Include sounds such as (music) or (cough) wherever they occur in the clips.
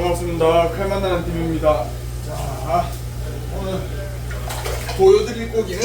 반갑습니다. 칼 만나는 팀입니다. 자, 오늘 보여드릴 고기는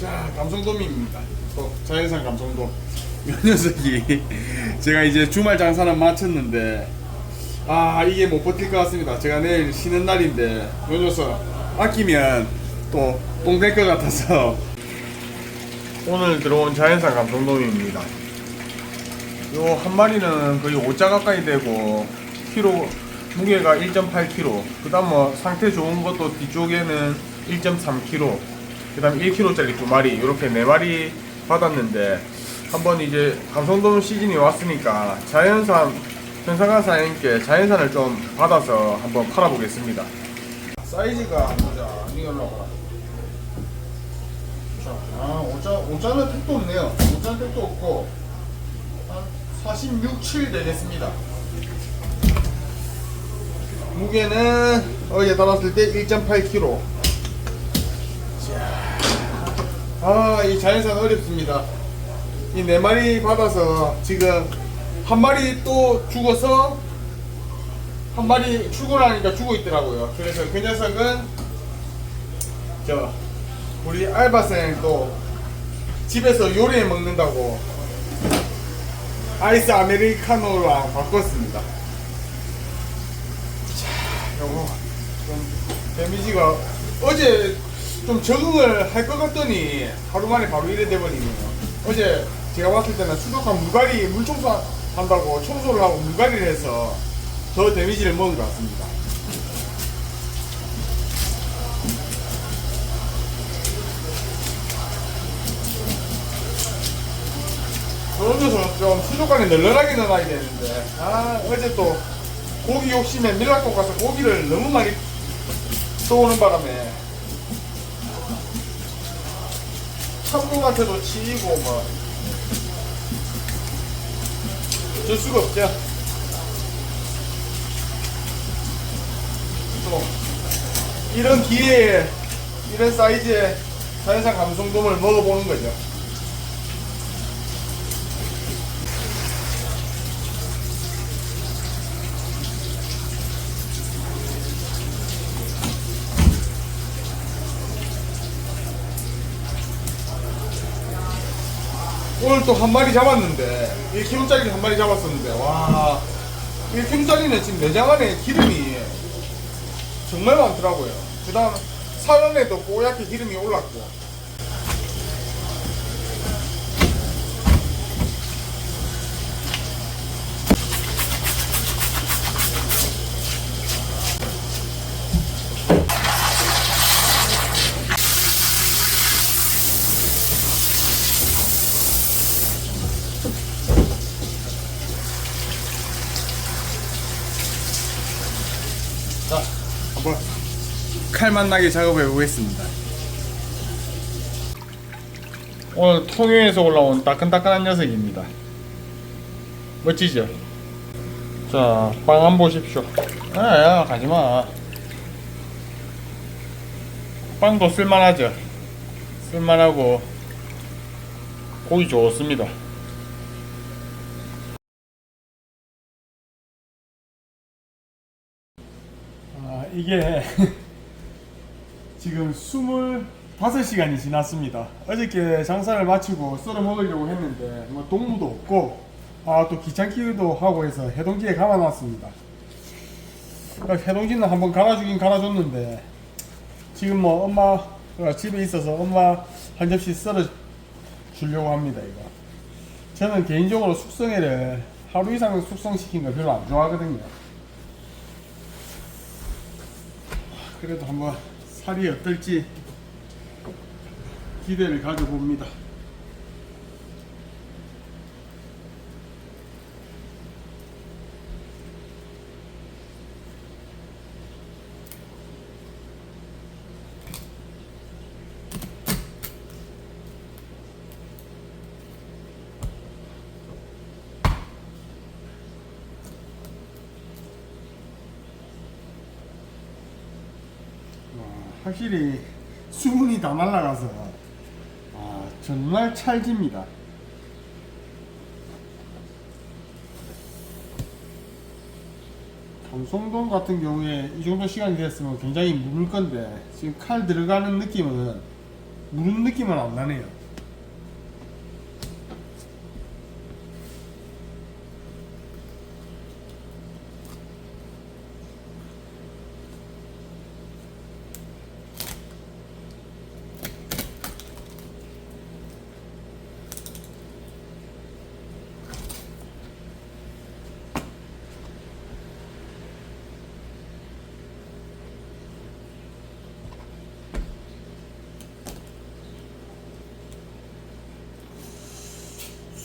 자 감성돔입니다. 또 자연산 감성돔. 이 녀석이 제가 이제 주말 장사는 마쳤는데 아 이게 못 버틸 것 같습니다. 제가 내일 쉬는 날인데 이 녀석 아끼면 또 똥 될 것 같아서 오늘 들어온 자연산 감성돔입니다. 요 한 마리는 거의 5자 가까이 되고 키로 무게가 1.8kg 그 다음 뭐 상태 좋은 것도 뒤쪽에는 1.3kg 그 다음 1kg짜리 두 마리. 이렇게 네 마리 받았는데 한번 이제 감성돔 시즌이 왔으니까 자연산 현상가사님께 자연산을 좀 받아서 한번 팔아보겠습니다. 사이즈가 보자 자, 아 5자 5자는 택도 없네요. 5자는 택도 없고 한 46, 7 되겠습니다. 무게는 어제 달았을 때 1.8kg. 아, 이 자연산 어렵습니다. 이 네 마리 받아서 지금 한 마리 또 죽어서 한 마리 출근하니까 죽어 있더라고요. 그래서 그 녀석은 저 우리 알바생 또 집에서 요리해 먹는다고 아이스 아메리카노랑 바꿨습니다. 자, 요거 좀 데미지가 어제 좀 적응을 할 것 같더니 하루 만에 바로 이래 돼버리네요. 어제 제가 봤을 때는 수족관 물갈이 물청소 한다고 청소를 하고 물갈이를 해서 더 데미지를 먹은 것 같습니다. 그러면서 좀 수족관에 널널하게 넣어놔야 되는데 아 어제 또 고기 욕심에 밀락국 가서 고기를 너무 많이 떠오는 바람에 참돔한테도 치이고 뭐 어쩔 수가 없죠. 또 이런 기회에 이런 사이즈의 자연산 감성돔을 먹어보는 거죠 오늘 또 한 마리 잡았는데 1kg짜리 한 마리 잡았었는데 와. 1kg짜리는 지금 내장 안에 기름이 정말 많더라고요. 그 다음 살 안에도 뽀얗게 기름이 올랐고 칼맛 나게 작업해 보겠습니다 오늘 통영에서 올라온 따끈따끈한 녀석입니다 멋지죠? 자, 빵 한 보십시오. 아, 야, 가지마. 빵도 쓸만하죠? 쓸만하고, 고기 좋습니다. 아, 이게 (laughs) 지금 25시간이 지났습니다. 어저께 장사를 마치고 썰어 먹으려고 했는데 뭐 동무도 없고 아 또 귀찮기도 하고 해서 해동기에 감아놨습니다. 그러니까 해동기는 한번 갈아주긴 갈아줬는데 지금 뭐 엄마가 집에 있어서 엄마 한 접시 썰어 주려고 합니다 이거. 저는 개인적으로 숙성회를 하루 이상 숙성시킨 걸 별로 안 좋아하거든요. 그래도 한번 살이 어떨지 기대를 가져봅니다. 확실히 수분이 다 날라가서 아, 정말 찰집니다. 감성돔 같은 경우에 이 정도 시간이 됐으면 굉장히 무를 건데 지금 칼 들어가는 느낌은 무는 느낌은 안 나네요.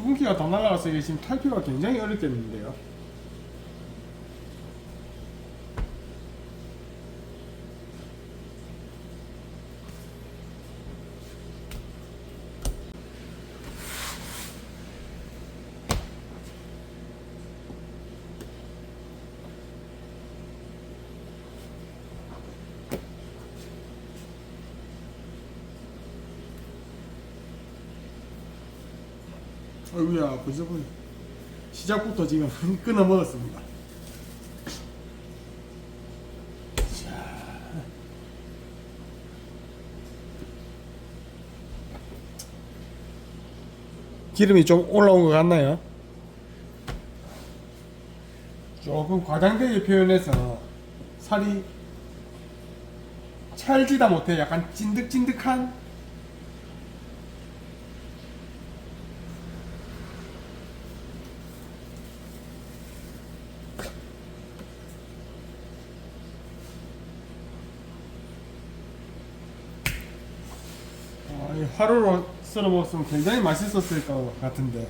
수분기가 더 날아가서 이게 지금 탈피가 굉장히 어렵겠는데요. 벌써 보니 시작부터 지금 (laughs) 끊어 먹었습니다. 자. 기름이 좀 올라온 것 같나요? 조금 과장되게 표현해서 살이 찰지다 못해 약간 찐득찐득한 아, 이 화로로 썰어 먹었으면 굉장히 맛있었을 것 같은데.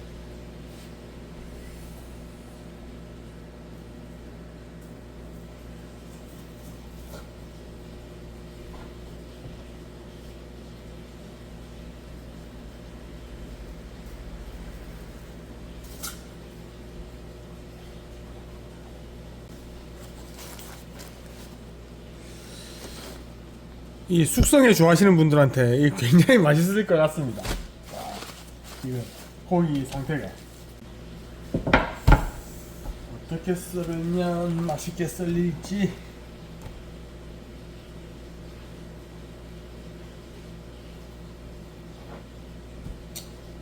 이 숙성을 좋아하시는 분들한테 이 굉장히 (laughs) 맛있을 것 같습니다. 자, 지금 고기 상태가 어떻게 썰으면 맛있게 썰릴지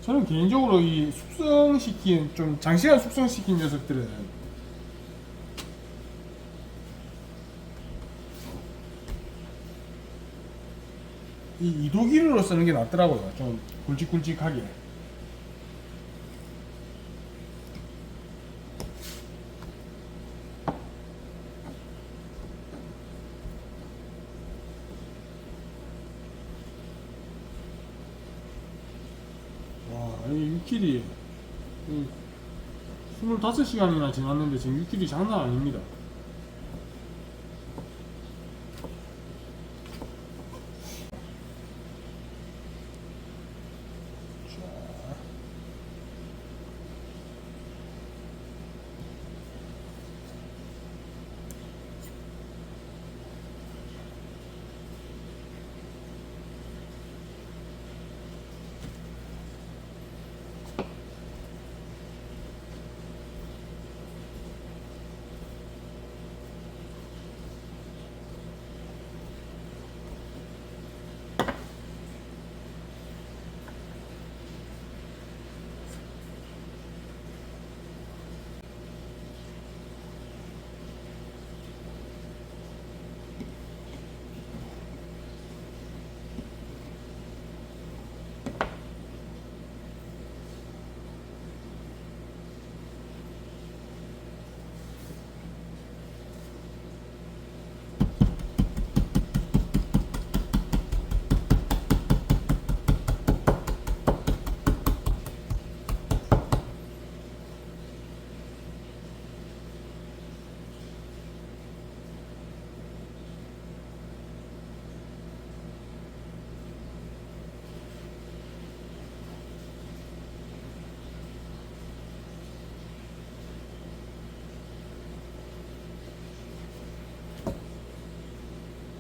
저는 개인적으로 이 숙성시킨 좀 장시간 숙성시킨 녀석들은 이 이도기류로 쓰는 게 낫더라고요. 좀 굵직굵직하게. 와, 이 6kg. 25시간이나 지났는데 지금 6kg 장난 아닙니다.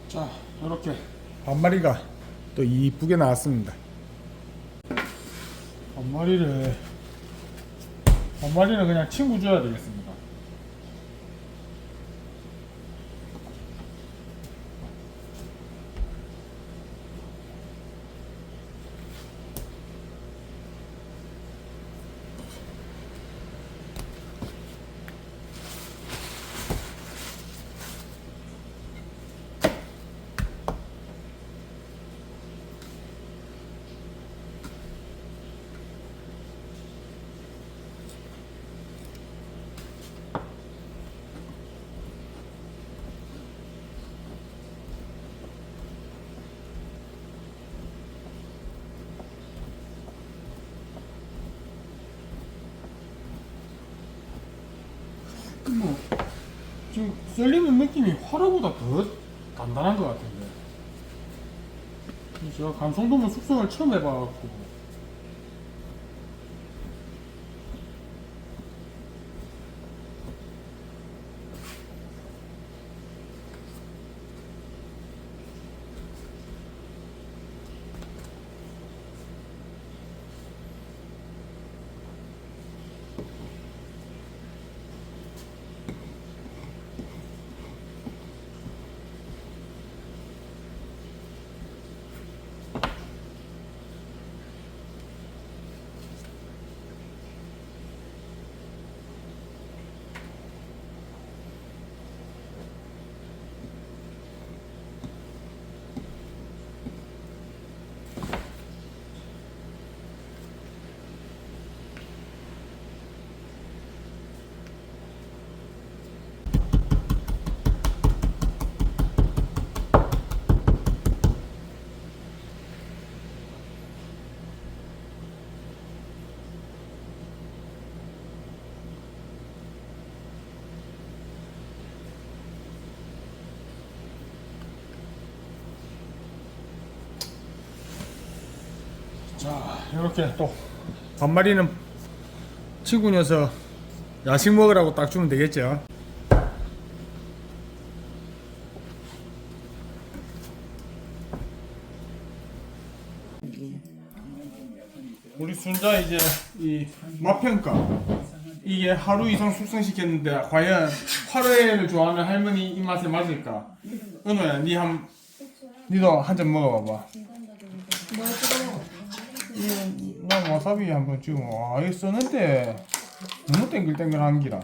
자, 이렇게 반마리가 또 이쁘게 나왔습니다. 반마리를 반마리는 그냥 친구 줘야 되겠습니다. 뭐 지금 썰리는 느낌이 화로보다 더 단단한 것 같은데. 제가 감성도면 숙성을 처음 해봐갖고 자 이렇게 또 반마리는 친구 녀석 야식 먹으라고 딱 주면 되겠죠? 우리 순자 이제 이 맛평가 이게 하루 이상 숙성시켰는데 과연 화로회를 좋아하는 할머니 입맛에 맞을까? 은호야 니 한 니도 한 잔 먹어봐봐 이, 난 와사비 한번 지금 와 이거 쓰는데 너무 땡글땡글한 기라.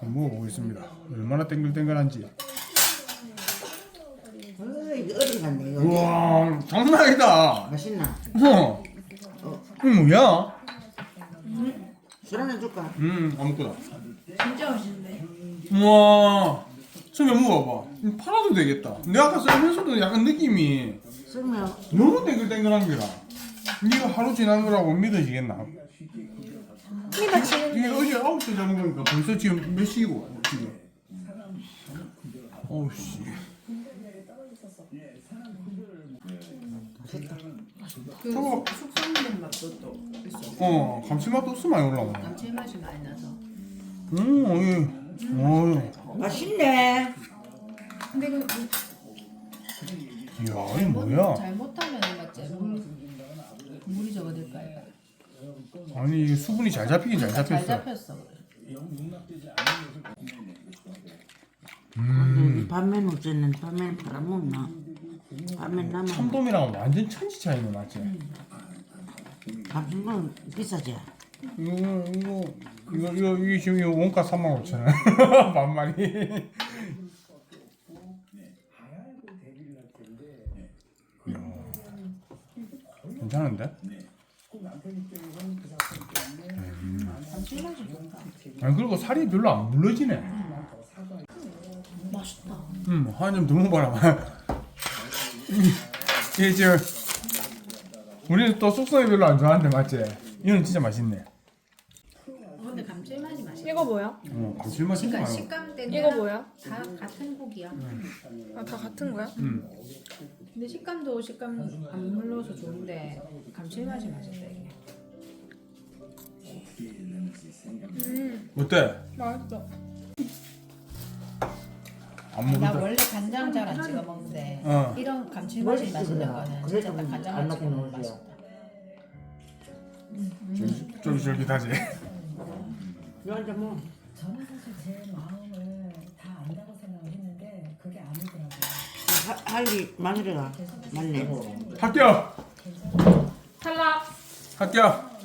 한번 먹어보겠습니다. 얼마나 땡글땡글한지. 어, 이거 어디 갔네 이거? 우와 장난 아니다. 맛있나? 어. 이거 뭐야? 술 한잔 줄까? 음 아무거나 진짜 맛있는데? 우와 처음에 먹어봐. 이거 팔아도 되겠다. 내가 아까 썰면서도 약간 느낌이 쓰면. 너무 땡글땡글한 기라. 이거 하루 지난 거라고 믿어지겠나? 이게 어제 9시에 잡은 거니까 벌써 지금 몇 시고 지금? 어우 씨 저거 숙성된 맛도 또 있어. 어 감칠맛도 없어 많이 올라오네. 감칠맛이 많이 나서. 음 어이 어이 맛있네 근데 그 이야 이 뭐야 잘못하면 맞지? 물 물이 저거 될까요? 아니 이게 수분이 잘 잡히긴 잘 잘 잡혔어 잡혔어. 그래. 음. 반면 어쨌는 반면 팔아먹나 반면 남아 참돔이랑 완전 천지 차이네 맞지? 감성은 비싸지 이거 이거 이거 이거 이게 지금 이거 원가 3만 5천 원 (laughs) 이야, 괜찮은데? 좋다. 아니 그리고 살이 별로 안 물러지네. 맛있다. 음, 한점더 먹어봐라. (laughs) 이게 지금 우리 또 숙성이 별로 안 좋아하는데 맞지? 이건 진짜 맛있네. 이거 뭐야? 어, 감칠맛 진짜 그러니까 많아. 식감 때는 이거 뭐야? 다 같은 고기야. 아, 다 같은 거야? 음, 근데 식감도 식감 안 물러서 좋은데 감칠맛이 맛있다 이게. 음, 어때? 맛있어. 안 나 먹었다. 원래 간장 잘 안 찍어 먹는데 어. 이런 감칠맛이 맛있는. 거는 그래 진짜 딱좀 간장 안안 찍어 먹으면. 맛있다. 쫄깃쫄깃하지. 이거 한잔 먹어 저는 사실 제 마음을 다 안다고 생각을 했는데 그게 아니더라고요. 하- 할리 마늘이가 맞네 합격. 탈락. 합격.